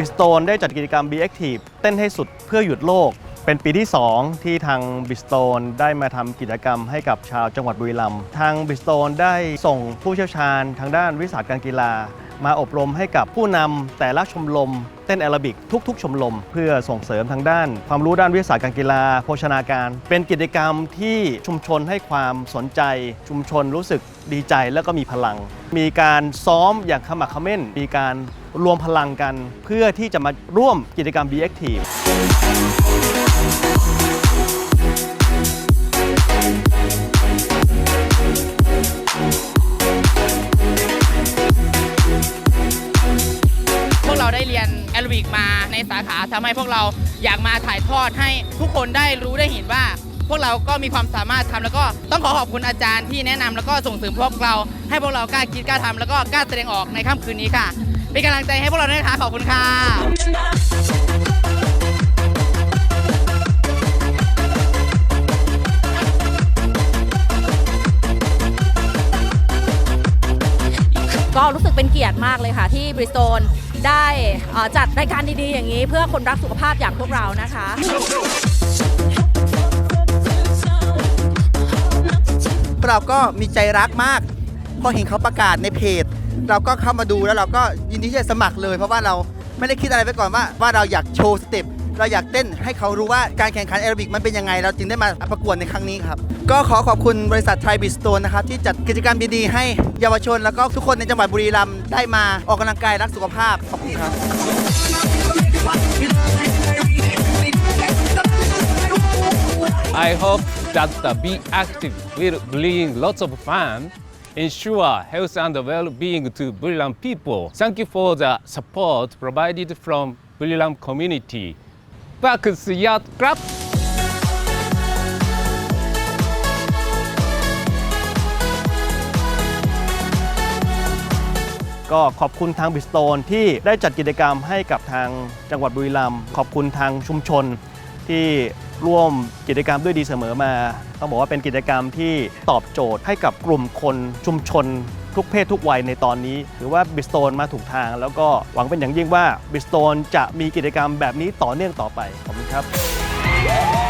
บิสโตนได้จัดกิจกรรม Be Active เต้นให้สุดเพื่อหยุดโลก เป็นปีที่ 2 ที่ทางบิสโตนได้มาทำกิจกรรมให้กับชาวจังหวัดบุรีรัมย์ทางบิสโตนได้ส่งผู้เชี่ยวชาญทางด้านวิสาหการกีฬา มาอบรมให้กับผู้นำแต่ละชมรมเต้นแอโรบิกทุก ๆ ชมรมเพื่อส่งเสริมทางด้าน ความรู้ด้านวิสาหการกีฬา โภชนาการ เป็นกิจกรรมที่ชุมชนให้ความสนใจ ชุมชนรู้สึกดีใจแล้วก็มีพลัง มีการซ้อมอย่างขมักเขม้น มีการรวมพลังกันเพื่อที่จะมาร่วมกิจกรรม Be Active ได้เรียนแอโรบิกมาในสาขาทำให้พวกเราอยากมาถ่ายทอดให้ทุกคนได้รู้ได้เห็นว่า พวกเราก็มีความสามารถทำแล้วก็ต้องขอขอบคุณอาจารย์ที่แนะนำแล้วก็ส่งเสริมพวกเรา ให้พวกเรากล้าคิดกล้าทำแล้วก็กล้าแสดงออกในค่ำคืนนี้ค่ะ เป็นกำลังใจให้พวกเราด้วยนะคะขอบคุณค่ะ รู้สึกเป็นเกียรติมากเลยค่ะ ที่บริสโตนได้จัดรายการดีๆ อย่างนี้ เพื่อคนรักสุขภาพอย่างพวกเรานะคะเราก็มีใจรักมาก พอเห็นเขาประกาศในเพจ เราก็เข้ามาดูแล้วเราก็ยินดีที่จะสมัครเลย เพราะว่าเราไม่ได้คิดอะไรไปก่อนว่าว่าเราอยากโชว์สเต็ป เราอยากเต้นให้เขารู้ว่าการแข่งขันแอโรบิกมันเป็นยังไง เราจึงได้มาประกวดในครั้งนี้ครับ ก็ขอขอบคุณบริษัทไทรบิสโตนนะครับที่จัดกิจกรรมดีๆให้เยาวชน แล้วก็ทุกคนในจังหวัดบุรีรัมย์ได้มาออกกำลังกายรักสุขภาพขอบคุณครับ I hope that the Be Active will bring lots of fun, ensure health and well-being to Buriram people. Thank you for the support provided from Buriram community. ว่าคือสุดยอดครับ ก็ขอบคุณทางบิสโตนที่ได้จัดกิจกรรมให้กับทางจังหวัดบุรีรัมย์ขอบคุณทางชุมชน ที่ร่วมกิจกรรมด้วยดีเสมอมาต้องบอกว่าเป็นกิจกรรมที่ตอบโจทย์ให้กับกลุ่มคนชุมชนทุกเพศทุกวัยในตอนนี้ถือว่าบิสโตนมาถูกทาง แล้วก็หวังเป็นอย่างยิ่งว่าบิสโตนจะมีกิจกรรมแบบนี้ต่อเนื่องต่อไปขอบคุณครับ